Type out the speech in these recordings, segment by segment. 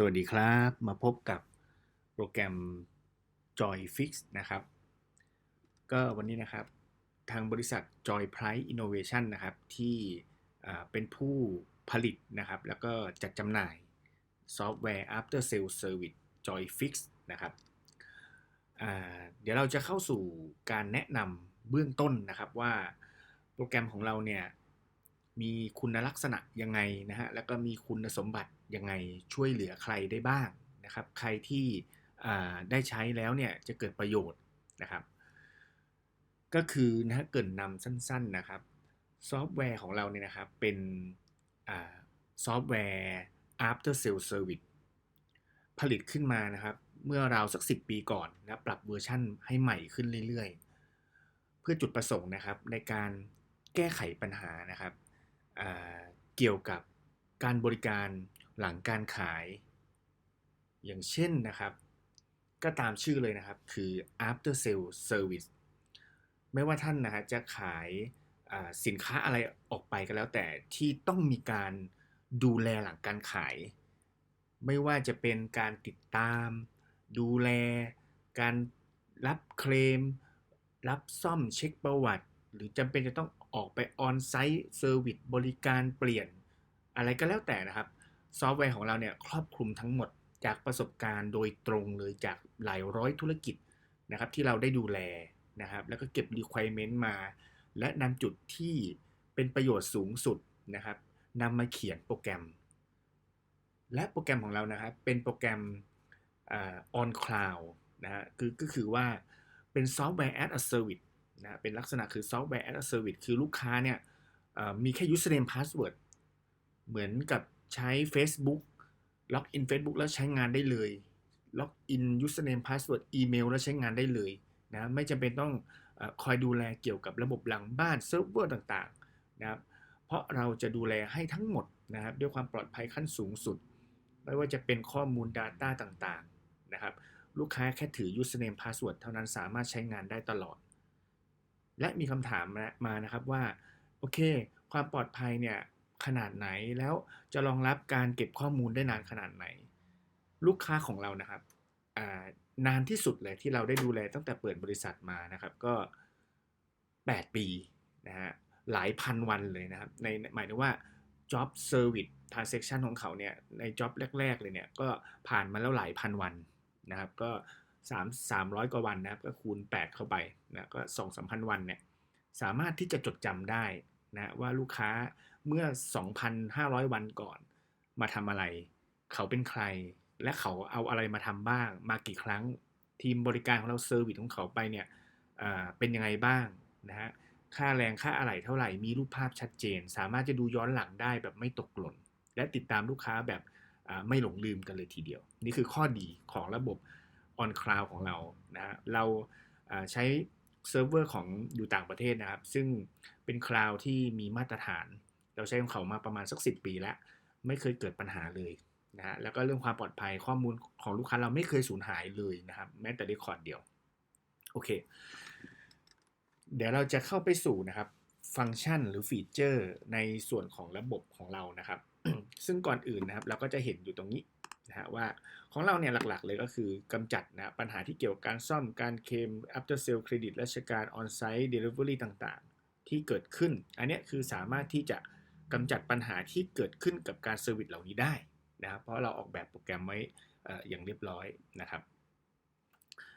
สวัสดีครับ มาพบกับโปรแกรม JoyFix นะครับ ก็วันนี้นะครับ ทางบริษัท Joy Price Innovation นะครับ ที่เป็นผู้ผลิตนะครับ แล้วก็จัดจำหน่ายซอฟต์แวร์ After Sales Service JoyFix นะครับ เดี๋ยวเราจะเข้าสู่การแนะนำเบื้องต้นนะครับว่าโปรแกรมของเราเนี่ยมีคุณลักษณะยังไงนะฮะ แล้วก็มีคุณสมบัติ ยังไงช่วยเหลือใครได้บ้างนะครับ ใครที่ได้ใช้แล้วเนี่ยจะเกิดประโยชน์นะครับ ก็คือนะฮะเกินนำสั้นๆนะครับ ซอฟต์แวร์ของเราเนี่ยนะครับเป็นซอฟต์แวร์ after sales service ผลิตขึ้นมานะครับ เมื่อราวสัก 10 ปีก่อนนะปรับเวอร์ชั่นให้ใหม่ขึ้นเรื่อยๆ เพื่อจุดประสงค์นะครับในการแก้ไขปัญหานะครับเกี่ยวกับการบริการ หลังการขาย อย่างเช่นนะครับ ก็ตามชื่อเลยนะครับ คือ after sale service ไม่ว่าท่านนะฮะจะขายสินค้าอะไรออกไปก็แล้วแต่ที่ต้องมีการดูแลหลังการขาย ไม่ว่าจะเป็นการติดตาม ดูแล การรับเคลม รับซ่อมเช็คประวัติ หรือจำเป็นจะต้องออกไปออนไซต์เซอร์วิสบริการเปลี่ยน อะไรก็แล้วแต่นะครับ ซอฟต์แวร์ของเราเนี่ยครอบคลุมทั้งหมดจากประสบการณ์โดยตรงเลยจากหลายร้อยธุรกิจนะครับที่เราได้ดูแลนะครับแล้วก็เก็บ requirement มา และนำจุดที่เป็นประโยชน์สูงสุดนะครับนำมาเขียนโปรแกรม และโปรแกรมของเรานะครับเป็นโปรแกรมอา on cloud นะฮะคือก็คือว่าเป็นซอฟต์แวร์ as a service นะเป็นลักษณะคือซอฟต์แวร์ as a service คือลูกค้าเนี่ยมีแค่ username password เหมือนกับ ใช้ Facebook ล็อกอิน Facebook แล้วใช้งานได้เลยล็อกอิน username password อีเมลแล้วใช้งานได้เลยนะไม่จำเป็นต้องออคอยดูแลเกี่ยวกับระบบหลังบ้านเซิร์ฟเวอร์ต่างๆนะครับเพราะเราจะดูแลให้ทั้งหมดนะครับด้วยความปลอดภัยขั้นสูงสุด ไม่ว่าจะเป็นข้อมูล Data ต่างๆนะครับลูกค้าแค่ถือ username password เท่านั้นสามารถใช้งานได้ตลอด และมีคำถามมานะครับว่า โอเค ความปลอดภัยเนี่ย ขนาดไหน แล้วจะรองรับการเก็บข้อมูลได้นานขนาดไหน ลูกค้าของเรานะครับนานที่สุดเลยที่เราได้ดูแลตั้งแต่เปิดบริษัทมานะครับก็ 8 ปีนะฮะหลายพันวันเลยนะครับในหมายถึงว่า job service transaction ของเขาเนี่ยใน job แรก ๆ เลยเนี่ยก็ผ่านมาแล้วหลายพันวันนะครับก็3 300 กว่าวันนะครับก็คูณ 8 เข้าไปนะก็2 3 0 0วันเนี่ยสามารถที่จะจดจำได้นะว่าลูกค้า เมื่อ 2,500 วันก่อนมาทำอะไร เขาเป็นใคร และเขาเอาอะไรมาทำบ้าง มากี่ครั้งทีมบริการของเราเซอร์วิสของเขาไปเนี่ยเป็นยังไงบ้างนะฮะค่าแรงค่าอะไหล่เท่าไหร่ มีรูปภาพชัดเจน สามารถจะดูย้อนหลังได้แบบไม่ตกหล่น และติดตามลูกค้าแบบไม่หลงลืมกันเลยทีเดียว นี่คือข้อดีของระบบ on cloud ของเรานะฮะเราใช้เซิร์ฟเวอร์ของอยู่ต่างประเทศนะครับ ซึ่งเป็นคลาวที่มีมาตรฐาน เราใช้ของเขามาประมาณสัก 10 ปีแล้ว ไม่เคยเกิดปัญหาเลยนะฮะแล้วก็เรื่องความปลอดภัยข้อมูลของลูกค้าเราไม่เคยสูญหายเลยนะครับแม้แต่เรคคอร์ดเดียวโอเค เดี๋ยวเราจะเข้าไปสู่นะครับฟังก์ชันหรือฟีเจอร์ในส่วนของระบบของเรานะครับ ซึ่งก่อนอื่นนะครับ เราก็จะเห็นอยู่ตรงนี้นะฮะว่าของเราเนี่ยหลักๆ เลยก็คือกำจัดนะปัญหาที่เกี่ยวกับการซ่อมการเคลม after sale credit ราชการ on site delivery ต่างๆ ที่เกิดขึ้น อันนี้คือสามารถที่จะ กำจัดปัญหาที่เกิดขึ้นกับการเซอร์วิสเหล่านี้ได้นะครับ เพราะเราออกแบบโปรแกรมไว้อย่างเรียบร้อยนะครับ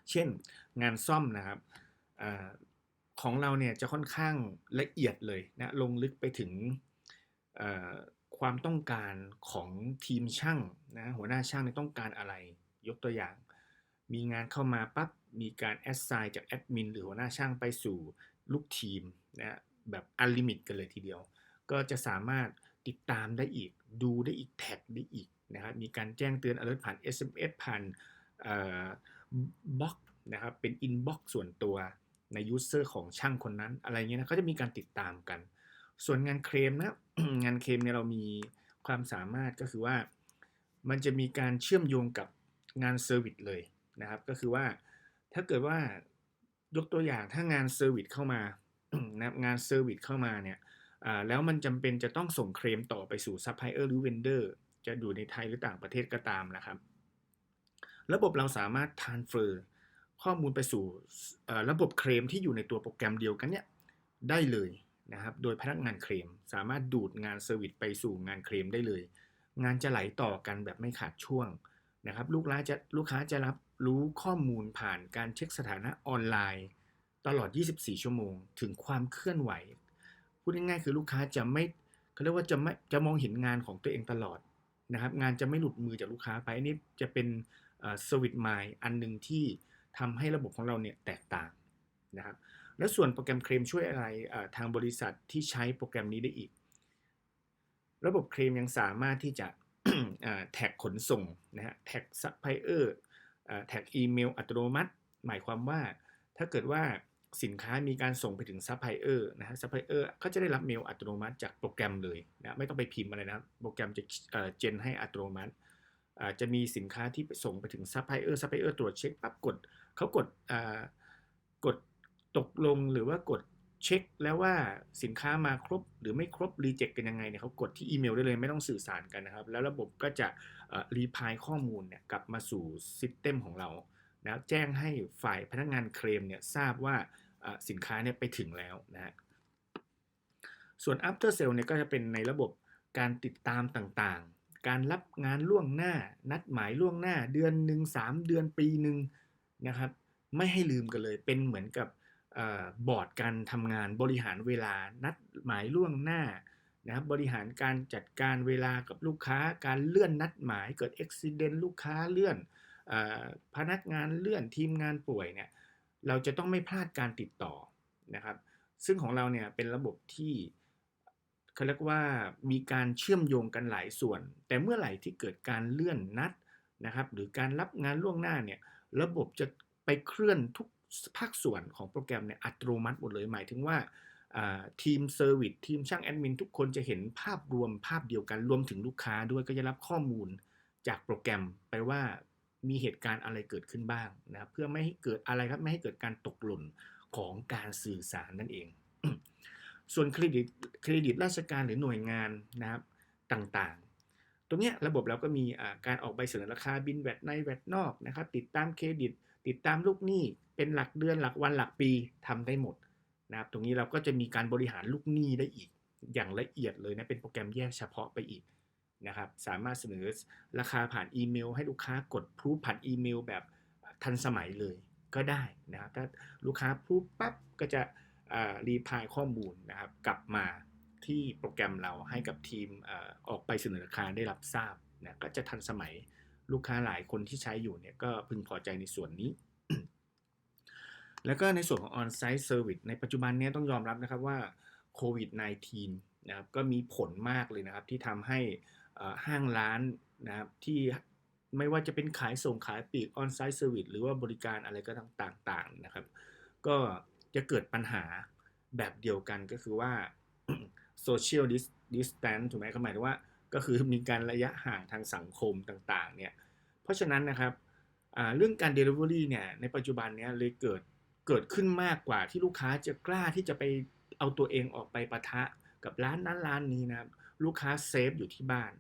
เช่นงานซ่อมนะครับอของเราเนี่ยจะค่อนข้างละเอียดเลยนะลงลึกไปถึงความต้องการของทีมช่างนะหัวหน้าช่างเนี่ยต้องการอะไรยกตัวอย่าง มีงานเข้ามาปั๊บมีการแอดไซน์จากแอดมินหรือหัวหน้าช่างไปสู่ลูกทีมนะแบบอันลิมิตกันเลยทีเดียว ก็จะสามารถติดตามได้อีก ดูได้อีกแท็กได้อีกนะครับมีการแจ้งเตือน alert ผ่าน SMS ผ่านบล็อกนะครับเป็น inbox ส่วนตัวใน user ของช่างคนนั้น อะไรเงี้ยนะก็จะมีการติดตามกัน ส่วนงานเคลมนะงานเคลมเนี่ยเรามีความสามารถก็คือว่า มันจะมีการเชื่อมโยงกับงานเซอร์วิสเลยนะครับ ก็คือว่าถ้าเกิดว่ายกตัวอย่างถ้างานเซอร์วิสเข้ามานะงานเซอร์วิสเข้ามาเนี่ย แล้วมันจำเป็นจะต้องส่งเคลมต่อไปสู่ซัพพลายเออร์หรือเวนเดอร์จะอยู่ในไทยหรือต่างประเทศก็ตามนะครับ ระบบเราสามารถ transfer ข้อมูลไปสู่ระบบเคลมที่อยู่ในตัวโปรแกรมเดียวกันเนี่ยได้เลยนะครับ โดยพนักงานเคลมสามารถดูดงานเซอร์วิสไปสู่งานเคลมได้เลย งานจะไหลต่อกันแบบไม่ขาดช่วงนะครับ ลูกค้าจะลูกค้าจะรับรู้ข้อมูลผ่านการเช็คสถานะออนไลน์ ตลอด 24 ชั่วโมง ถึงความเคลื่อนไหว พูดง่ายๆคือลูกค้าจะไม่เขาเรียกว่าจะไม่จะมองเห็นงานของตัวเองตลอดนะครับ งานจะไม่หลุดมือจากลูกค้าไปอันนี้จะเป็นเซอร์วิสไมล์อันหนึ่งที่ทำให้ระบบของเราเนี่ยแตกต่างนะครับ แล้วส่วนโปรแกรมเคลมช่วยอะไรทางบริษัทที่ใช้โปรแกรมนี้ได้อีก ระบบเคลมยังสามารถที่จะแท็กขนส่งนะฮะแท็กซัพพลายเออร์แท็กอีเมลอัตโนมัติ หมายความว่าถ้าเกิดว่า สินค้ามีการส่งไปถึงซัพพลายเออร์นะฮะซัพพลายเออร์ก็จะได้รับเมลอัตโนมัติจากโปรแกรมเลยนะไม่ต้องไปพิมพ์อะไรนะโปรแกรมจะเอ่อเจนให้อัตโนมัติอาจะมีสินค้าที่ส่งไปถึงซัพพลายเออร์ซัพพลายเออร์ตรวจเช็คปั๊บกดเขากดอ่ากดตกลงหรือว่ากดเช็คแล้วว่าสินค้ามาครบหรือไม่ครบรีเจ็คกันยังไงเนี่ยเขากดที่อีเมลได้เลยไม่ต้องสื่อสารกันนะครับ แล้วระบบก็จะรีพายข้อมูลเนี่ยกลับมาสู่ซิสเต็มของเรานะแจ้งให้ฝ่ายพนักงานเคลมเนี่ยทราบว่า สินค้าเนี่ยไปถึงแล้วนะฮะส่วน after sale เนี่ยก็จะเป็นในระบบการติดตามต่างๆ การรับงานล่วงหน้า นัดหมายล่วงหน้า เดือนหนึ่งสามเดือนปีหนึ่งนะครับ ไม่ให้ลืมกันเลย เป็นเหมือนกับอบอร์ดการทำงานบริหารเวลา นัดหมายล่วงหน้านะครับบริหารการจัดการเวลากับลูกค้า การเลื่อนนัดหมายเกิดอุบิเหตุลูกค้าเลื่อนอพนักงานเลื่อนทีมงานป่วยเนี่ย เราจะต้องไม่พลาดการติดต่อนะครับ ซึ่งของเราเนี่ยเป็นระบบที่เขาเรียกว่ามีการเชื่อมโยงกันหลายส่วน แต่เมื่อไหร่ที่เกิดการเลื่อนนัดนะครับ หรือการรับงานล่วงหน้าเนี่ยระบบจะไปเคลื่อนทุกภาคส่วนของโปรแกรมเนี่ยอัตโนมัติหมดเลยหมายถึงว่าทีมเซอร์วิสทีมช่างแอดมินทุกคนจะเห็นภาพรวมภาพเดียวกันรวมถึงลูกค้าด้วยก็จะรับข้อมูลจากโปรแกรมไปว่า มีเหตุการณ์อะไรเกิดขึ้นบ้างนะครับเพื่อไม่ให้เกิดอะไรครับไม่ให้เกิดการตกหล่นของการสื่อสารนั่นเอง ส่วนเครดิตเครดิตราชการหรือหน่วยงานนะครับต่างๆ ตรงนี้ระบบเราก็มีการออกใบเสนอราคาบินแวดในแวดนอกนะครับ ติดตามเครดิต ติดตามลูกหนี้เป็นหลักเดือนหลักวันหลักปีทำได้หมดนะครับ ตรงนี้เราก็จะมีการบริหารลูกหนี้ได้อีก อย่างละเอียดเลยนะเป็นโปรแกรมแยกเฉพาะไปอีก นะครับสามารถเสนอราคาผ่านอีเมล ให้ลูกค้ากดพรูฟผ่านอีเมล แบบทันสมัยเลยก็ได้นะครับถ้าลูกค้าพรูฟปั๊บก็จะรีพายข้อมูลนะครับกลับมาที่โปรแกรมเราให้กับทีมอออกไปเสนอราคาได้รับทราบนะก็จะทันสมัยลูกค้าหลายคนที่ใช้อยู่เนี่ยก็พึงพอใจในส่วนนี้ แล้วก็ในส่วนของ On-Site Service ในปัจจุบันนี้ต้องยอมรับนะครับว่าโควิด -19 นะครับก็มีผลมากเลยนะครับที่ทำให้ ห้างร้านนะครับที่ไม่ว่าจะเป็นขายส่งขายปลีก On-Site Service หรือว่าบริการอะไรก็ต่างๆนะครับ ก็จะเกิดปัญหาแบบเดียวกันก็คือว่า social distance ถูกไหมก็หมายถึงว่าก็คือมีการระยะห่างทางสังคมต่างๆเนี่ยเพราะฉะนั้นนะครับเรื่องการ Delivery เนี่ยในปัจจุบันเนี้ยเลยเกิดเกิดขึ้นมากกว่าที่ลูกค้าจะกล้าที่จะไปเอาตัวเองออกไปปะทะกับร้านนั้นร้านนี้นะครับลูกค้าเซฟอยู่ที่บ้าน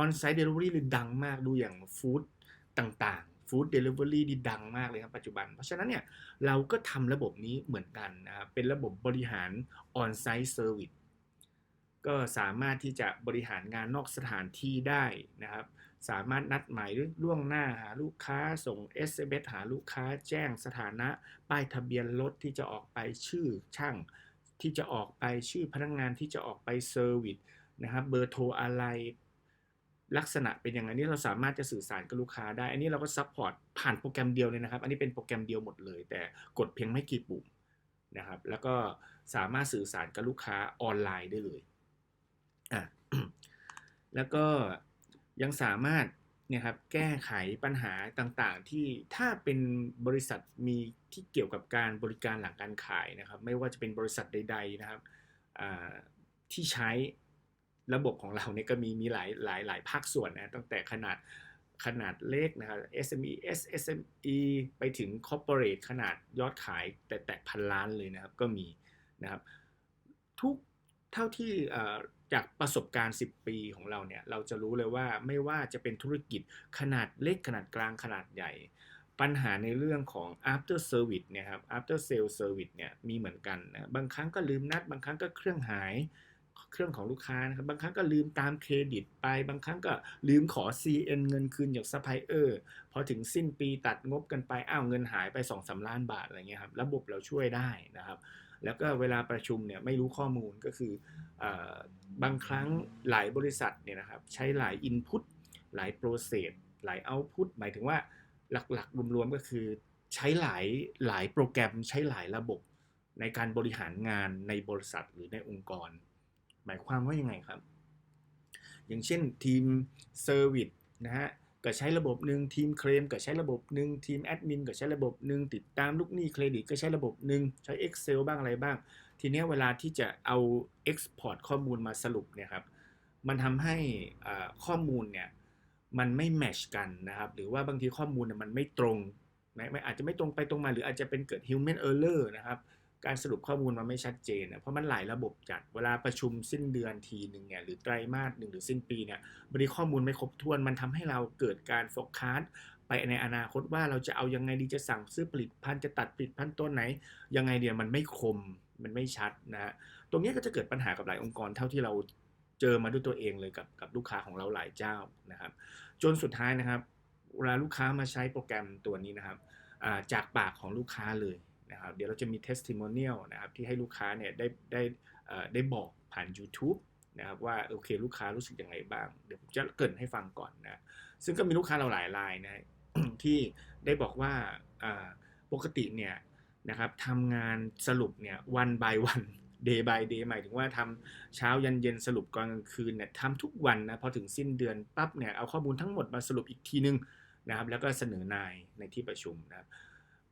On-site Delivery เลยดังมากดูอย่างฟู้ดต่างๆฟู้ดเดลิเวอรี่ดีดังมากเลยครับปัจจุบัน เพราะฉะนั้นเนี่ยเราก็ทำระบบนี้เหมือนกันนะครับเป็นระบบบริหาร On-site Service ก็สามารถที่จะบริหารงานนอกสถานที่ได้นะครับ สามารถนัดหมายล่วงหน้าหาลูกค้าส่ง SMS หาลูกค้าแจ้งสถานะ ป้ายทะเบียนรถที่จะออกไปชื่อช่าง ที่จะออกไปชื่อพนักงงานที่จะออกไปเซอร์วิสนะครับเบอร์โทรอะไร ลักษณะเป็นอย่างไรนี่เราสามารถจะสื่อสารกับลูกค้าได้ อันนี้เราก็ซัพพอร์ตผ่านโปรแกรมเดียวเลยนะครับ อันนี้เป็นโปรแกรมเดียวหมดเลย แต่กดเพียงไม่กี่ปุ่มนะครับ แล้วก็สามารถสื่อสารกับลูกค้าออนไลน์ได้เลยอะแล้วก็ยังสามารถเนี่ยครับแก้ไขปัญหาต่างๆ ที่ถ้าเป็นบริษัทมีที่เกี่ยวกับการบริการหลังการขายนะครับ ไม่ว่าจะเป็นบริษัทใด ๆนะครับที่ใช้ ระบบของเราเนี่ยก็มีมีหลายหลายหลายภาคส่วนนะตั้งแต่ขนาดขนาดเล็กนะครับ SME SME ไปถึง Corporate ขนาดยอดขายแต่แตะพันล้านเลยนะครับก็มีนะครับทุกเท่าที่จากประสบการณ์ 10 ปีของเราเนี่ยเราจะรู้เลยว่าไม่ว่าจะเป็นธุรกิจขนาดเล็กขนาดกลางขนาดใหญ่ ปัญหาในเรื่องของ after service เนี่ยครับ after sale service เนี่ยมีเหมือนกันนะบางครั้งก็ลืมนัด บางครั้งก็เครื่องหาย เครื่องของลูกค้านะครับ บางครั้งก็ลืมตามเครดิตไป บางครั้งก็ลืมขอ CN เงินคืนจากซัพพลายเออร์ พอถึงสิ้นปีตัดงบกันไป อ้าวเงินหายไป2อสาล้านบาทอะไรเงี้ยครับ ระบบเราช่วยได้นะครับ แล้วก็เวลาประชุมเนี่ยไม่รู้ข้อมูลก็คืออบางครั้งหลายบริษัทเนี่ยนะครับใช้หลาย Input หลายโปรเซสหลาย Output หมายถึงว่าหลักๆรวมๆก็คือใช้หลายหลายโปรแกรมใช้หลายระบบในการบริหารงานในบริษัทหรือในองค์กร หมายความว่ายังไงครับ อย่างเช่นทีมเซอร์วิสนะฮะก็ใช้ระบบหนึ่งทีมเคลมก็ใช้ระบบหนึ่งทีมแอดมินก็ใช้ระบบหนึ่งติดตามลูกหนี้เครดิตก็ใช้ระบบหนึ่งใช้ Excel บ้างอะไรบ้าง ทีนี้เวลาที่จะเอา Export ข้อมูลมาสรุปเนี่ยครับมันทำให้ข้อมูลเนี่ยมันไม่แมชกันนะครับหรือว่าบางทีข้อมูลมันไม่ตรงนะอาจจะไม่ตรงไปตรงมาหรืออาจจะเป็นเกิด human error นะครับ การสรุปข้อมูลมันไม่ชัดเจนนะเพราะมันหลายระบบจัดเวลาประชุมสิ้นเดือนทีหนึ่งเนี่ยหรือไตรมาสหนึ่งหรือสิ้นปีเนี่ยบริข้อมูลไม่ครบถ้วนมันทำให้เราเกิดการโฟกัสไปในอนาคตว่าเราจะเอายังไงดีจะสั่งซื้อผลิตภัณฑ์จะตัดผลิตภัณฑ์ตัวไหน ยังไงเดียวมันไม่คมมันไม่ชัดนะฮะตรงนี้ก็จะเกิดปัญหากับหลายองค์กรเท่าที่เราเจอมาด้วยตัวเองเลยกับกับลูกค้าของเราหลายเจ้านะครับ จนสุดท้ายนะครับเวลาลูกค้ามาใช้โปรแกรมตัวนี้นะครับจากปากของลูกค้าเลย นะครับเดี๋ยวเราจะมี testimonial นะครับที่ให้ลูกค้าเนี่ยได้ได้ได้บอกผ่าน YouTube นะครับว่าโอเคลูกค้ารู้สึกยังไงบ้าง เดี๋ยวผมจะเกินให้ฟังก่อนนะซึ่งก็มีลูกค้าเราหลายรายนะที่ได้บอกว่าปกติเนี่ยนะครับทำงานสรุปเนี่ยวันบายวัน day by day หมายถึงว่าทำเช้ายันเย็นสรุปกลางคืนเนี่ยทำทุกวันนะพอถึงสิ้นเดือนปั๊บเนี่ยเอาข้อมูลทั้งหมดมาสรุปอีกทีนึงนะครับแล้วก็เสนอนายในที่ประชุมนะครับ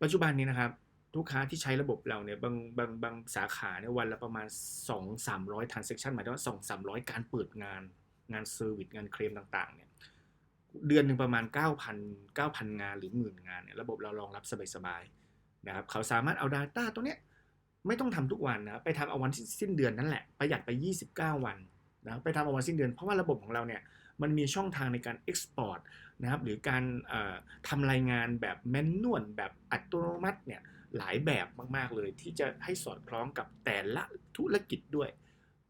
ปัจจุบันนี้นะครับ ลูกค้าที่ใช้ระบบเราเนี่ยบางบางบางสาขาเนี่ยวันละประมาณ 2 300 transaction หมายถึงว่า 2 300 การเปิดงานงานเซอร์วิสงานเคลมต่างๆเนี่ยเดือนหนึ่งประมาณ 9,000 9,000 งานหรือหมื่นงานเนี่ยระบบเรารองรับสบายๆนะครับเขาสามารถเอา Data ตัวเนี้ยไม่ต้องทำทุกวันนะไปทำเอาวันสิ้นเดือนนั่นแหละประหยัดไป 29 วันนะไปทำเอาวันสิ้นเดือนเพราะว่าระบบของเราเนี่ยมันมีช่องทางในการ Export นะครับหรือการทำรายงานแบบแมนนวลแบบอัตโนมัติเนี่ย หลายแบบมากๆเลย ที่จะให้สอดคล้องกับแต่ละธุรกิจด้วย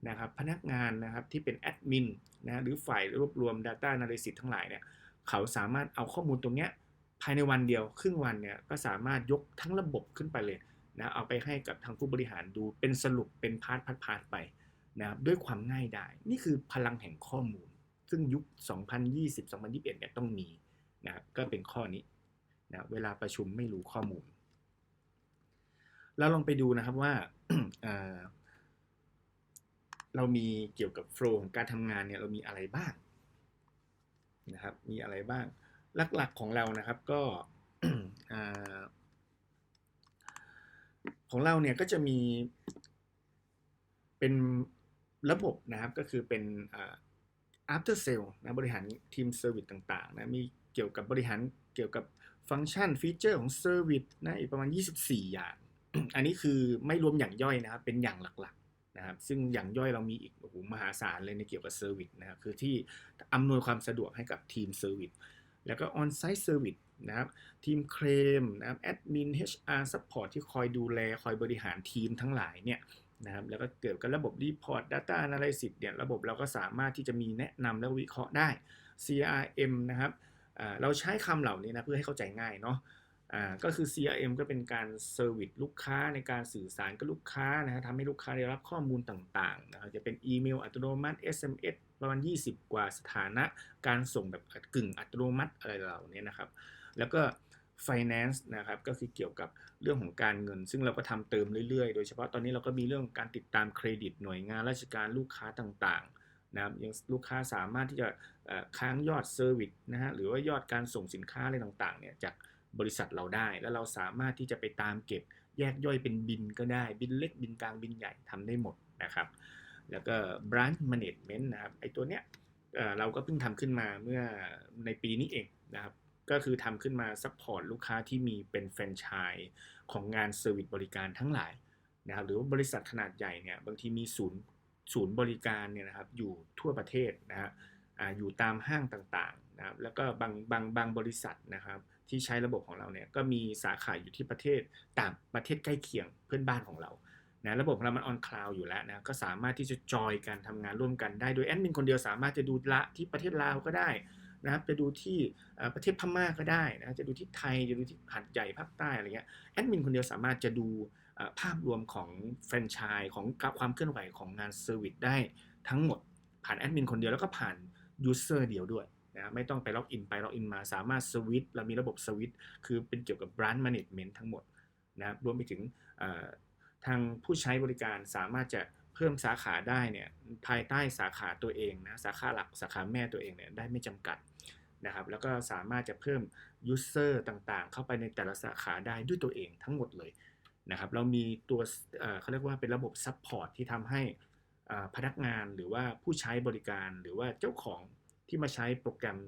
นะครับพนักงานนะครับที่เป็นแอดมินนะหรือฝ่ายรวบรวม Data Analysis ทั้งหลายเนี่ยเขาสามารถเอาข้อมูลตรงนี้ภายในวันเดียวครึ่งวันเนี่ยก็สามารถยกทั้งระบบขึ้นไปเลยนะเอาไปให้กับทางผู้บริหารดูเป็นสรุปเป็นพาร์ทพาร์ทไปนะครับด้วยความง่ายได้นี่คือพลังแห่งข้อมูล ซึ่งยุค 2020-2021เนี่ยต้องมีนะครับก็เป็นข้อนี้นะเวลาประชุมไม่รู้ข้อมูล เราลองไปดูนะครับว่าเรามีเกี่ยวกับโฟล์ของการทำงานเนี่ยเรามีอะไรบ้างนะครับ มีอะไรบ้าง หลักๆของเรานะครับก็ของเราเนี่ยก็จะมีเป็นระบบนะครับก็คือเป็น after sale นะบริหารทีมเซอร์วิสต่างๆนะมีเกี่ยวกับบริหารเกี่ยวกับฟังก์ชันฟีเจอร์ของเซอร์วิสนะอีกประมาณ 24 อย่าง อันนี้คือไม่รวมอย่างย่อยนะครับ เป็นอย่างหลักๆนะครับ ซึ่งอย่างย่อยเรามีอีกโอ้โหมหาศาลเลยในเกี่ยวกับเซอร์วิสนะครับคือที่อำนวยความสะดวกให้กับทีมเซอร์วิสแล้วก็ออนไซต์เซอร์วิสนะครับทีมเคลมนะครับแอดมิน HR Support ที่คอยดูแลคอยบริหารทีมทั้งหลายเนี่ยนะครับแล้วก็เกี่ยวกับระบบ Report Data Analysis เนี่ยระบบเราก็สามารถที่จะมีแนะนำและวิเคราะห์ได้ CRM นะครับเราใช้คำเหล่านี้นะเพื่อให้เข้าใจง่ายเนาะ อ่าก็คือ CRM ก็เป็นการเซอร์วิสลูกค้าในการสื่อสารกับลูกค้านะฮะทำให้ลูกค้าได้รับข้อมูลต่างๆนะครับจะเป็นอีเมลอัตโนมัติ SMS ประมาณ 20 กว่าสถานะ การส่งแบบกึ่งอัตโนมัติอะไรเหล่านี้นะครับ แล้วก็ finance นะครับก็คือเกี่ยวกับเรื่องของการเงิน ซึ่งเราก็ทำเติมเรื่อยๆ โดยเฉพาะตอนนี้เราก็มีเรื่องการติดตามเครดิตหน่วยงานราชการลูกค้าต่างๆนะครับยังลูกค้าสามารถที่จะค้างยอดเซอร์วิสนะฮะหรือว่ายอดการส่งสินค้าอะไรต่างๆเนี่ยจาก บริษัทเราได้ แล้วเราสามารถที่จะไปตามเก็บแยกย่อยเป็นบินก็ได้บินเล็กบินกลางบินใหญ่ทำได้หมดนะครับแล้วก็ branch management นะครับไอตัวเนี้ยเราก็เพิ่งทำขึ้นมาเมื่อในปีนี้เองนะครับ ก็คือทำขึ้นมาซัพพอร์ตลูกค้าที่มีเป็นแฟรนไชส์ของงานเซอร์วิสบริการทั้งหลายนะครับ หรือว่าบริษัทขนาดใหญ่เนี่ยบางทีมีศูนย์ศูนย์บริการเนี่ยนะครับอยู่ทั่วประเทศนะฮะ อยู่ตามห้างต่างๆนะครับแล้วก็บางบางบางบริษัทนะครับที่ใช้ระบบของเราเนี่ยก็มีสาขาอยู่ที่ประเทศต่างประเทศใกล้เคียงเพื่อนบ้านของเรานะระบบของเรามันออนคลาวอยู่แล้วนะก็สามารถที่จะจอยกันทำงานร่วมกันได้โดยแอดมินคนเดียวสามารถจะดูละที่ประเทศลาวก็ได้นะครับจะดูที่ประเทศพม่าก็ได้นะจะดูที่ไทยจะดูที่หัดใหญ่ภาคใต้อะไรเงี้ยแอดมินคนเดียวสามารถจะดูภาพรวมของแฟรนไชส์ของความเคลื่อนไหวของงานเซอร์วิสได้ทั้งหมดผ่านแอดมินคนเดียวแล้วก็ผ่าน ยูเซอร์เดียวด้วยนะไม่ต้องไปล็อกอินไปล็อกอินมาสามารถสวิตช์เรามีระบบสวิตช์คือเป็นเกี่ยวกับ brand management ทั้งหมดนะรวมไปถึงทางผู้ใช้บริการสามารถจะเพิ่มสาขาได้เนี่ยภายใต้สาขาตัวเองนะสาขาหลักสาขาแม่ตัวเองเนี่ยได้ไม่จำกัดนะครับแล้วก็สามารถจะเพิ่มยูเซอร์ต่างๆ เข้าไปในแต่ละสาขาได้ด้วยตัวเองทั้งหมดเลยนะครับเรามีตัวเขาเรียกว่าเป็นระบบซัพพอร์ตที่ทำให้ พนักงานหรือว่าผู้ใช้บริการหรือว่าเจ้าของที่มาใช้โปรแกรม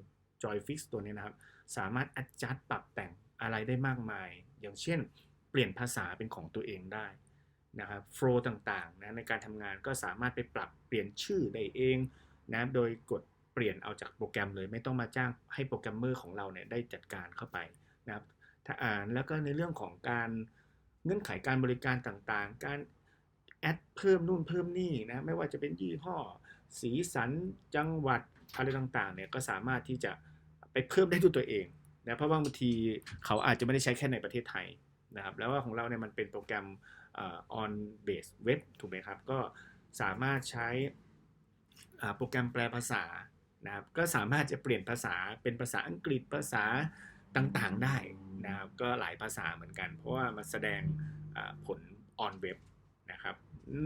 JoyFix ตัวนี้นะครับ สามารถ adjust ปรับแต่งอะไรได้มากมาย อย่างเช่น เปลี่ยนภาษาเป็นของตัวเองได้นะครับโฟล์ต่างๆนะในการทำงานก็สามารถไปปรับเปลี่ยนชื่อได้เองนะโดยกดเปลี่ยนเอาจากโปรแกรมเลย ไม่ต้องมาจ้างให้โปรแกรมเมอร์ของเราเนี่ยได้จัดการเข้าไปนะครับถ้าอ่านแล้วก็ในเรื่องของการเงื่อนไขการบริการต่างๆ การ แอดเพิ่มนู่นเพิ่มนี่นะไม่ว่าจะเป็นยี่ห้อ สีสันจังหวัดอะไรต่างๆเนี่ยก็สามารถที่จะไปเพิ่มได้ด้วยตัวเองนะเพราะว่าบางทีเขาอาจจะไม่ได้ใช้แค่ในประเทศไทยนะครับแล้วว่าของเราเนี่ยมันเป็นโปรแกรมอ่อ on base web ถูกไหมครับ ก็สามารถใช้อ่าโปรแกรมแปลภาษานะครับก็สามารถจะเปลี่ยนภาษาเป็นภาษาอังกฤษภาษาต่างๆได้นะครับก็หลายภาษาเหมือนกัน เพราะว่ามันแสดงอ่าผล on web นะครับ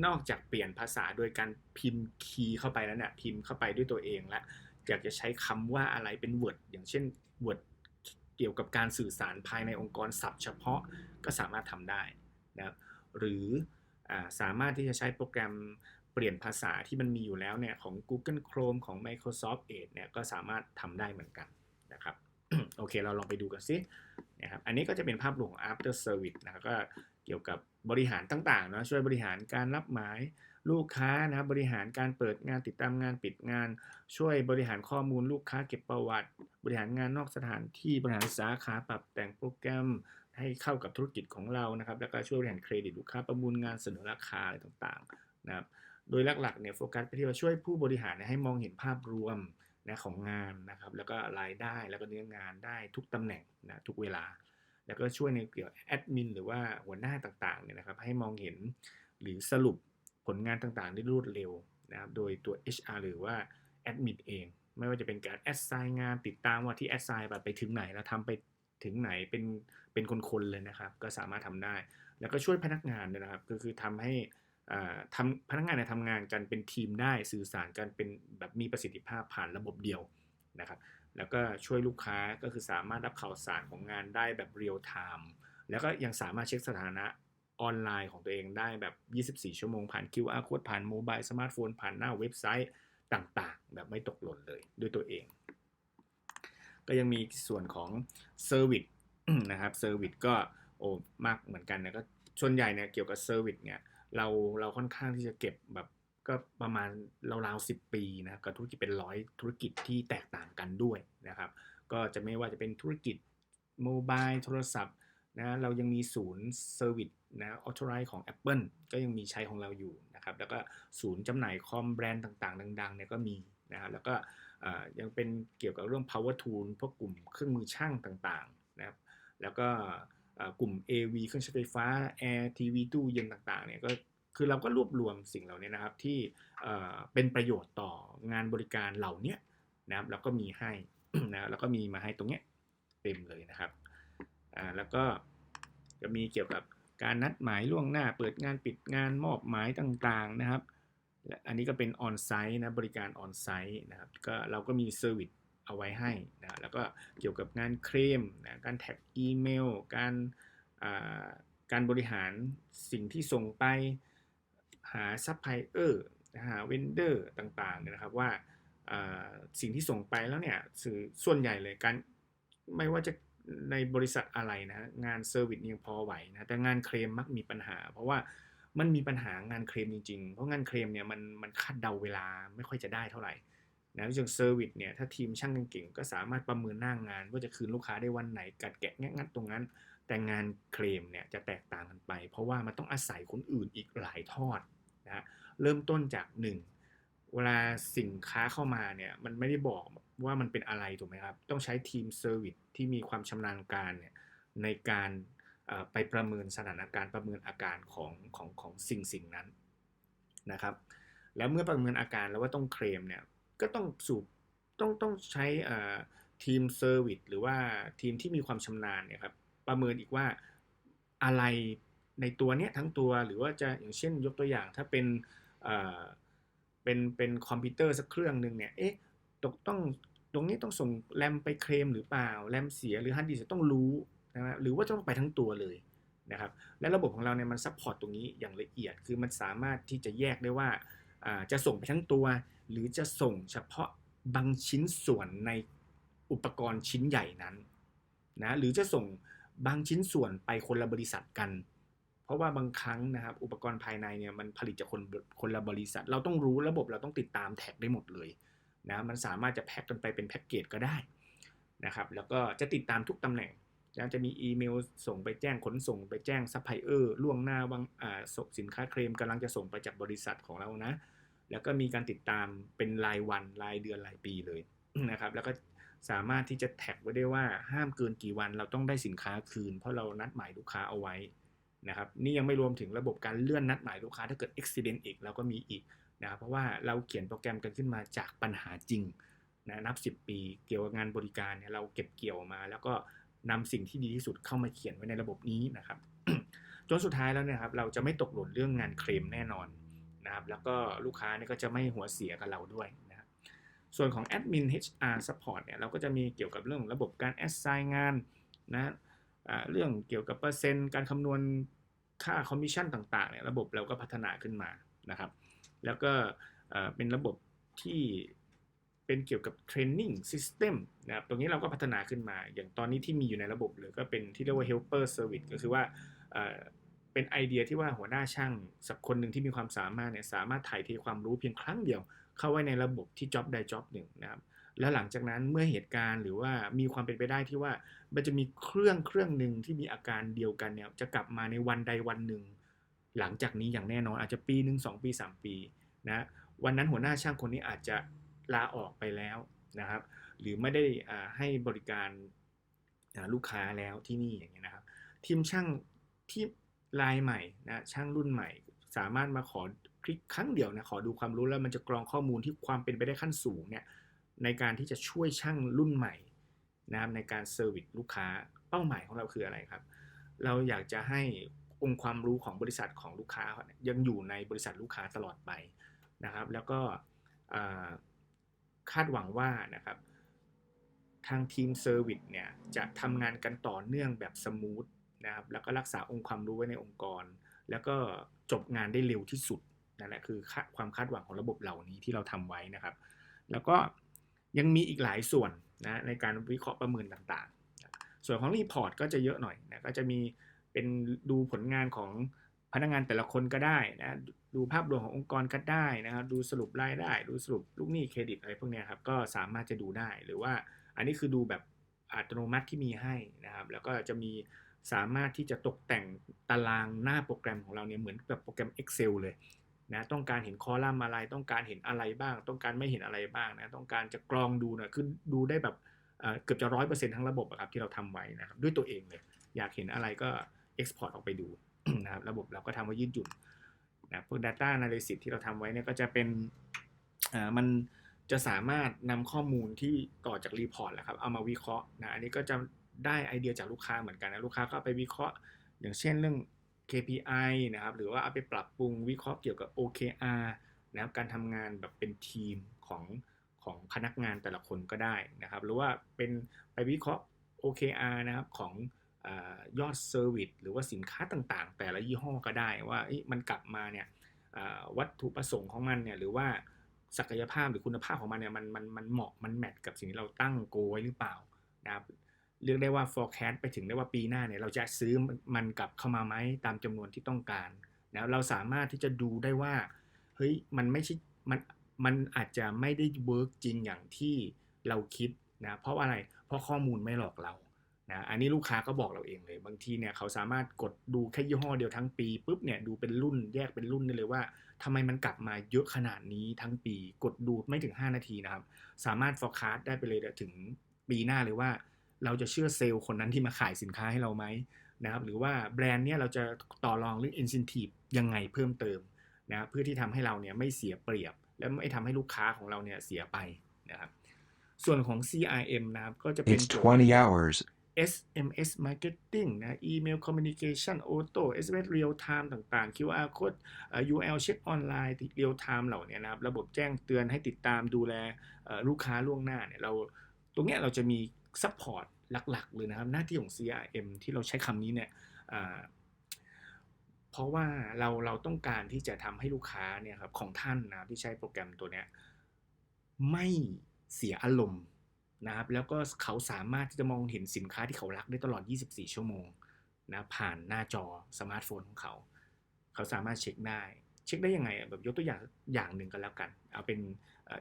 นอกจากเปลี่ยนภาษาโดยการพิมพ์คีย์เข้าไปแล้วเนี่ยพิมพ์เข้าไปด้วยตัวเองและอยากจะใช้คำว่าอะไรเป็น Word อย่างเช่น Word เกี่ยวกับการสื่อสารภายในองค์กรศัพท์เฉพาะก็สามารถทำได้นะครับหรืออสามารถที่จะใช้โปรแกรมเปลี่ยนภาษาที่มันมีอยู่แล้วเนี่ยของ Google Chrome ของ Microsoft Edge เนี่ยก็สามารถทำได้เหมือนกันนะครับโอเคเราลองไปดูกันซินะครับอันนี้ก็จะเป็นภาพรวมของ after service นะครับก็ เกี่ยวกับบริหารต่างๆนะช่วยบริหารการรับหมายลูกค้านะครับบริหารการเปิดงานติดตามงานปิดงาน ช่วยบริหารข้อมูลลูกค้าเก็บประวัติ บริหารงานนอกสถานที่บริหารสาขาปรับแต่งโปรแกรมให้เข้ากับธุรกิจของเรานะครับ แล้วก็ช่วยบริหารเครดิตลูกค้าประมูลงานเสนอราคาอะไรต่างๆนะครับโดยหลักๆเนี่ยโฟกัสไปที่ว่าช่วยผู้บริหารเนี่ยให้มองเห็นภาพรวมนะของงานนะครับ แล้วก็รายได้แล้วก็เนื้องานได้ทุกตำแหน่งนะทุกเวลา แล้วก็ช่วยในเกี่ยวกับแอดมินหรือว่าหัวหน้าต่างๆเนี่ยนะครับให้มองเห็นหรือสรุปผลงานต่างๆ ได้รวดเร็วนะครับโดยตัว HR หรือว่าแอดมินเอง ไม่ว่าจะเป็นการแอดไซน์งานติดตามว่าที่แอดไซน์ไปถึงไหนแล้วทำไปถึงไหนเป็นเป็นคนๆเลยนะครับ ก็สามารถทำได้ แล้วก็ช่วยพนักงานนะครับ ก็คือทำให้อ่าทำพนักงานเนี่ยทำงานกันเป็นทีมได้สื่อสารกันเป็นแบบมีประสิทธิภาพผ่านระบบเดียวนะครับ แล้วก็ช่วยลูกค้าก็คือสามารถรับข่าวสารของงานได้แบบเรียลไทม์แล้วก็ยังสามารถเช็คสถานะออนไลน์ของตัวเองได้แบบ 24 ชั่วโมงผ่าน QR code ผ่านโมบายสมาร์ทโฟนผ่านหน้าเว็บไซต์ต่างๆ แบบไม่ตกหล่นเลยด้วยตัวเอง ก็ยังมีส่วนของเซอร์วิสนะครับเซอร์วิสก็โอ้มากเหมือนกันนะก็ส่วนใหญ่เนี่ยเกี่ยวกับเซอร์วิสเนี่ยเราเราค่อนข้างที่จะเก็บแบบ ก็ประมาณราวๆสิปีนะกับธุรกิจเป็นร้อยธุรกิจที่แตกต่างกันด้วยนะครับ ก็จะไม่ว่าจะเป็นธุรกิจโมบายโทรศัพท์นะเรายังมีศูนย์เซอร์วิสนะออโตไรของ Apple ก็ยังมีใช้ของเราอยู่นะครับแล้วก็ศูนย์จำหน่ายคอมแบรนด์ต่างๆ ดังๆเนี่ยก็มีนะครับแล้วก็ยังเป็นเกี่ยวกับเรื่อง power tool พวกกลุ่มเครื่องมือช่างต่างๆนะครับแล้วก็กลุ่ม AV เครื่องใช้ไฟฟ้า Air TV ตู้เย็นต่างๆเนี่ยก็ คือเราก็รวบรวมสิ่งเหล่านี้นะครับที่เอ่อเป็นประโยชน์ต่องานบริการเหล่านี้นะครับแล้วก็มีให้นะแล้วก็มีมาให้ตรงเนี้ยเต็มเลยนะครับอ่าแล้วก็จะมีเกี่ยวกับการนัดหมายล่วงหน้า เปิดงานปิดงานมอบหมายต่างๆนะครับและอันนี้ก็เป็นออนไซต์นะบริการออนไซต์นะครับก็เราก็มีเซอร์วิสเอาไว้ให้นะแล้วก็เกี่ยวกับงานเคลมนะการแท็กอีเมล การอ่าการบริหารสิ่งที่ส่งไป หาซัพพลายเออร์หาเวนเดอร์ต่างๆเนี่ยนะครับว่าสิ่งที่ส่งไปแล้วเนี่ยสื่อส่วนใหญ่เลยการไม่ว่าจะในบริษัทอะไรนะงานเซอร์วิสยังพอไหวนะแต่งานเคลมมักมีปัญหา เพราะว่ามันมีปัญหางานเคลมจริงๆ เพราะงานเคลมเนี่ยมันมันคาดเดาเวลาไม่ค่อยจะได้เท่าไหร่นะอย่างเซอร์วิสเนี่ยถ้าทีมช่างเก่งก็สามารถประเมินหน้างงาน ว่าจะคืนลูกค้าได้วันไหนกัดแกะงัดตรงนั้น แต่งานเคลมเนี่ยจะแตกต่างกันไป เพราะว่ามันต้องอาศัยคนอื่นอีกหลายทอด นะเริ่มต้นจาก 1 เวลาสินค้าเข้ามาเนี่ยมันไม่ได้บอกว่ามันเป็นอะไรถูกไหมครับ ต้องใช้ทีมเซอร์วิสที่มีความชำนาญการเนี่ยในการไปประเมินสถานการณ์ประเมินอาการของของของสิ่งสิ่งนั้นนะครับแล้วเมื่อประเมินอาการแล้วว่าต้องเคลมเนี่ยก็ต้องสูบต้องต้องใช้ทีมเซอร์วิสหรือว่าทีมที่มีความชำนาญเนี่ยครับประเมินอีกว่าอะไร ในตัวเนี้ยทั้งตัวหรือว่าจะอย่างเช่นยกตัวอย่างถ้าเป็นเป็นเป็นคอมพิวเตอร์สักเครื่องหนึ่งเนี่ยเอ๊ะตกต้องตรงนี้ต้องส่งแรมไปเคลมหรือเปล่าแรมเสียหรือฮาร์ดดิสก์ต้องรู้นะหรือว่าต้องไปทั้งตัวเลยนะครับและระบบของเราเนี่ยมันซัพพอร์ตตรงนี้อย่างละเอียดคือมันสามารถที่จะแยกได้ว่าจะส่งไปทั้งตัว หรือจะส่งเฉพาะบางชิ้นส่วนในอุปกรณ์ชิ้นใหญ่นั้นนะหรือจะส่งบางชิ้นส่วนไปคนละบริษัทกัน ราะว่าบางครั้งนะครับอุปกรณ์ภายในเนี่ยมันผลิตจากคนคนละบริษัท เราต้องรู้ระบบเราต้องติดตามแท็กได้หมดเลยนะมันสามารถจะแพ็กกันไปเป็นแพ็กเกจก็ได้นะครับแล้วก็จะติดตามทุกตำแหน่งยังจะมีอีเมลส่งไปแจ้งขนส่งไปแจ้งซัพพลายเออร์ล่วงหน้าบางอ่าสินค้าเคลมกำลังจะส่งไปจากบริษัทของเรานะ แล้วก็มีการติดตามเป็นรายวันรายเดือนรายปีเลยนะครับ แล้วก็สามารถที่จะแท็กไว้ได้ว่าห้ามเกินกี่วันเราต้องได้สินค้าคืน เพราะเรานัดหมายลูกค้าเอาไว้ นะครับนี่ยังไม่รวมถึงระบบการเลื่อนนัดหมายลูกค้าถ้าเกิดอุบิเหตุอีกเราก็มีอีกนะครับเพราะว่าเราเขียนโปรแกรมกันขึ้นมาจากปัญหาจริงนะนับ 10 ปี เกี่ยวกับงานบริการเนี่ยเราเก็บเกี่ยวมา แล้วก็นำสิ่งที่ดีที่สุดเข้ามาเขียนไว้ในระบบนี้นะครับจนสุดท้ายแล้วนี่ยครับเราจะไม่ตกหล่นเรื่องงานเคลมแน่นอนนะครับแล้วก็ลูกค้าเนี่ยก็จะไม่หัวเสียกับเราด้วยนะครับส่วนของ Admin HR Support เนี่ยเราก็จะมีเกี่ยวกับเรื่องระบบการ assign งานนะ เรื่องเกี่ยวกับเปอร์เซ็นต์การคำนวณค่าคอมมิชชั่นต่างๆเนี่ยระบบเราก็พัฒนาขึ้นมานะครับ แล้วก็เป็นระบบที่เป็นเกี่ยวกับ training system นะครับตรงนี้เราก็พัฒนาขึ้นมา อย่างตอนนี้ที่มีอยู่ในระบบเลยก็เป็นที่เรียกว่า helper service ก็คือว่าเป็นไอเดียที่ว่าหัวหน้าช่างสักคนหนึ่งที่มีความสามารถเนี่ยสามารถถ่ายเทความรู้เพียงครั้งเดียว เข้าไว้ในระบบที่ job ใด job หนึ่งนะครับ แล้วหลังจากนั้นเมื่อเหตุการณ์หรือว่ามีความเป็นไปได้ที่ว่ามันจะมีเครื่องเครื่องหนึ่งที่มีอาการเดียวกันเนี่ยจะกลับมาในวันใดวันหนึ่ง หลังจากนี้อย่างแน่นอนอาจจะปีหนึ่งสองปีสามปีนะวันนั้นหัวหน้าช่างคนนี้อาจจะลาออกไปแล้วนะครับ หรือไม่ได้ให้บริการลูกค้าแล้วที่นี่อย่างเงี้ยนะครับ ทีมช่างที่รายใหม่นะช่างรุ่นใหม่ สามารถมาขอคลิกครั้งเดียวนะขอดูความรู้แล้วมันจะกรองข้อมูลที่ความเป็นไปได้ขั้นสูงเนี่ย ในการที่จะช่วยช่างรุ่นใหม่นะครับในการเซอร์วิสลูกค้าเป้าหมายของเราคืออะไรครับ เราอยากจะให้องค์ความรู้ของบริษัทของลูกค้า ยังอยู่ในบริษัทลูกค้าตลอดไปนะครับ แล้วก็คาดหวังว่านะครับทางทีมเซอร์วิสเนี่ยจะทำงานกันต่อเนื่องแบบสมูทนะครับแล้วก็รักษาองค์ความรู้ไว้ในองค์กร แล้วก็จบงานได้เร็วที่สุดนั่นแหละคือความคาดหวังของระบบเหล่านี้ที่เราทำไว้นะครับ แล้วก็ ยังมีอีกหลายส่วนนะในการวิเคราะห์ประเมินต่างๆ ส่วนของรีพอร์ตก็จะเยอะหน่อยนะก็จะมีเป็นดูผลงานของพนักงานแต่ละคนก็ได้นะดูภาพรวมขององค์กรก็ได้นะครับดูสรุปรายได้ ดูสรุปลูกหนี้เครดิตอะไรพวกนี้ครับก็สามารถจะดูได้หรือว่าอันนี้คือดูแบบอัตโนมัติที่มีให้นะครับ แล้วก็จะมีสามารถที่จะตกแต่งตารางหน้าโปรแกรมของเราเนี่ยเหมือนแบบโปรแกรม Excel เลย นะต้องการเห็นคอลัมน์อะไร ต้องการเห็นอะไรบ้าง ต้องการไม่เห็นอะไรบ้างนะต้องการจะกรองดูนะคือดูได้แบบเกือบจะร้อยเปอร์เซ็นต์ทั้งระบบครับที่เราทำไว้นะครับด้วยตัวเองเลย อยากเห็นอะไรก็ Export อร์ตออกไปดูนะครับระบบเราก็ทำไว้ยืดหยุ่นนะพวก data analysis ที่เราทำไว้เนี่ยก็จะเป็นอ่ามันจะสามารถนำข้อมูลที่ต่อจากรีพอร์ตแหละครับเอามาวิเคราะห์นะอันนี้ก็จะได้ไอเดียจากลูกค้าเหมือนกันนะลูกค้าก็ไปวิเคราะห์ อย่างเช่นเรื่อง KPI นะครับหรือว่าเอาไปปรับปรุงวิเคราะห์เกี่ยวกับ OKR นะครับการทำงานแบบเป็นทีมของของพนักงานแต่ละคนก็ได้นะครับ หรือว่าเป็นไปวิเคราะห์ OKR นะครับของยอดเซอร์วิสหรือว่าสินค้าต่างๆ แต่ละยี่ห้อก็ได้ว่ามันกลับมาเนี่ยวัตถุประสงค์ของมันเนี่ยหรือว่าศักยภาพหรือคุณภาพของมันเนี่ยมันมันมันเหมาะมันแมทกับสิ่งที่เราตั้งโกไว้หรือเปล่านะครับ เรียกได้ว่า forecast ไปถึงได้ว่าปีหน้าเนี่ยเราจะซื้อมันกลับเข้ามาไหมตามจำนวนที่ต้องการนะเราสามารถที่จะดูได้ว่าเฮ้ยมันไม่ใช่มันมันอาจจะไม่ได้เวิร์กจริงอย่างที่เราคิดนะเพราะอะไรเพราะข้อมูลไม่หลอกเรานะอันนี้ลูกค้าก็บอกเราเองเลย บางทีเนี่ยเขาสามารถกดดูแค่ยี่ห้อเดียวทั้งปีปุ๊บเนี่ยดูเป็นรุ่นแยกเป็นรุ่นได้เลยว่าทำไมมันกลับมาเยอะขนาดนี้ทั้งปี กดดูไม่ถึง 5 นาทีนะครับ สามารถ forecast ได้ไปเลยถึงปีหน้าเลยว่า เราจะเชื่อเซลล์คนนั้นที่มาขายสินค้าให้เราไหมนะครับหรือว่าแบรนด์เนี่ยเราจะต่อรองเรื่อง incentive ยังไงเพิ่มเติมนะเพื่อที่ทำให้เราเนี่ยไม่เสียเปรียบ และไม่ทำให้ลูกค้าของเราเนี่ยเสียไปนะครับส่วนของ CRM นะครับก็จะเป็น It's 20 hours. SMS marketing นะ email communication auto SMS real time ต่างๆ QR code เอ่อ URL เช็คออนไลน์ real time เหล่านี้นะครับ ระบบแจ้งเตือนให้ติดตามดูแลเอ่อลูกค้าล่วงหน้าเนี่ยเราตรงเนี้ยเราจะมี support หลักๆเลยนะครับ หน้าที่ของ CRM ที่เราใช้คำนี้เนี่ยเพราะว่าเราเราต้องการที่จะทำให้ลูกค้าเนี่ยครับของท่านนะที่ใช้โปรแกรมตัวเนี้ยไม่เสียอารมณ์นะครับ แล้วก็เขาสามารถที่จะมองเห็นสินค้าที่เขารักได้ตลอด 24 ชั่วโมงนะผ่านหน้าจอสมาร์ทโฟนของเขา เขาสามารถเช็คได้ เช็คได้ยังไงแบบยกตัวอย่างอย่างหนึ่งก็แล้วกัน เอาเป็น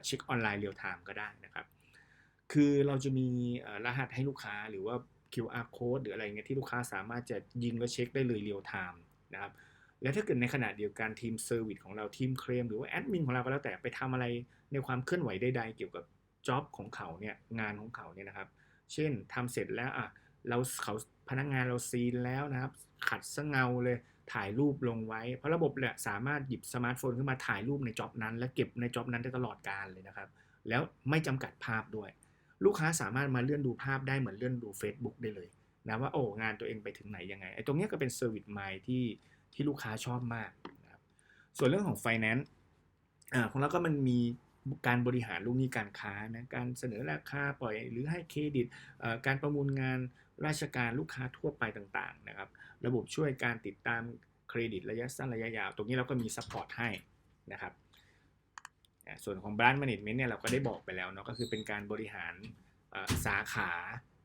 เช็คออนไลน์เรียลไทม์ก็ได้นะครับ คือเราจะมีรหัสให้ลูกค้าหรือว่า QR code หรืออะไรเงี้ยที่ลูกค้าสามารถจะยิงแล้วเช็คได้เลยเรียลไทม์นะครับและถ้าเกิดในขณะเดียวกันทีมเซอร์วิสของเราทีมเคลมหรือว่าแอดมินของเราก็แล้วแต่ไปทำอะไรในความเคลื่อนไหวใดๆเกี่ยวกับจ็อบของเขาเนี่ยงานของเขาเนี่ยนะครับ เช่นทำเสร็จแล้วอะเราเขาพนักงานเราซีนแล้วนะครับ ขัดสะเงาเลยถ่ายรูปลงไว้ เพราะระบบเนี่ยสามารถหยิบสมาร์ทโฟนขึ้นมาถ่ายรูปในจ็อบนั้น และเก็บในจ็อบนั้นได้ตลอดการเลยนะครับ แล้วไม่จำกัดภาพด้วย ลูกค้าสามารถมาเลื่อนดูภาพได้เหมือนเลื่อนดู Facebook ได้เลยนะว่าโอ้งานตัวเองไปถึงไหนยังไงไอ้ตรงนี้ก็เป็นเซอร์วิสใหม่ที่ที่ลูกค้าชอบมากนะครับส่วนเรื่องของ Finance อ่าของเราก็มันมีการบริหารลูกหนี้การค้านะการเสนอราคาปล่อยหรือให้เครดิตการประมูลงานราชการลูกค้าทั่วไปต่างๆนะครับระบบช่วยการติดตามเครดิตระยะสั้นระยะยาว ตรงนี้เราก็มีซัพพอร์ตให้นะครับ ส่วนของ Brand Management เนี่ยเราก็ได้บอกไปแล้วเนาะก็คือเป็นการบริหารสาขา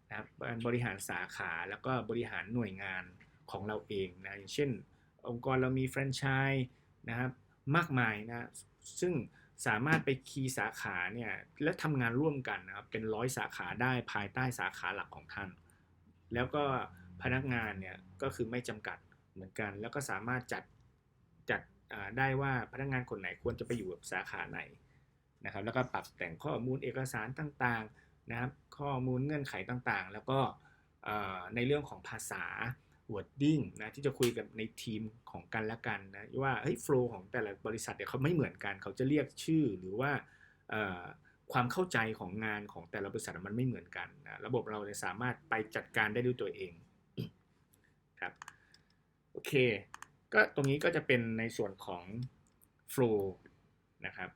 นะครับการบริหารสาขาแล้วก็บริหารหน่วยงานของเราเองนะอย่างเช่น องค์กรเรามีแฟรนไชส์นะครับมากมายนะซึ่งสามารถไปคีย์สาขาเนี่ยและทำงานร่วมกันนะครับเป็นร้อยสาขาได้ภายใต้สาขาหลักของท่าน แล้วก็พนักงานเนี่ยก็คือไม่จำกัดเหมือนกัน แล้วก็สามารถจัดจัด ได้ว่าพนักงานคนไหนควรจะไปอยู่กับสาขาไหนนะครับ แล้วก็ปรับแต่งข้อมูลเอกสารต่างๆนะครับ ข้อมูลเงื่อนไขต่างๆ แล้วก็ในเรื่องของภาษา wording นะที่จะคุยกับในทีมของกันและกันนะว่าเฮ้ยโฟล์ของแต่ละบริษัทเนี่ยเขาไม่เหมือนกัน เขาจะเรียกชื่อหรือว่าความเข้าใจของงานของแต่ละบริษัทมันไม่เหมือนกันนะระบบเราเนี่ยสามารถไปจัดการได้ด้วยตัวเองครับโอเค ก็ตรงนี้ก็จะเป็นในส่วนของ flow นะครับ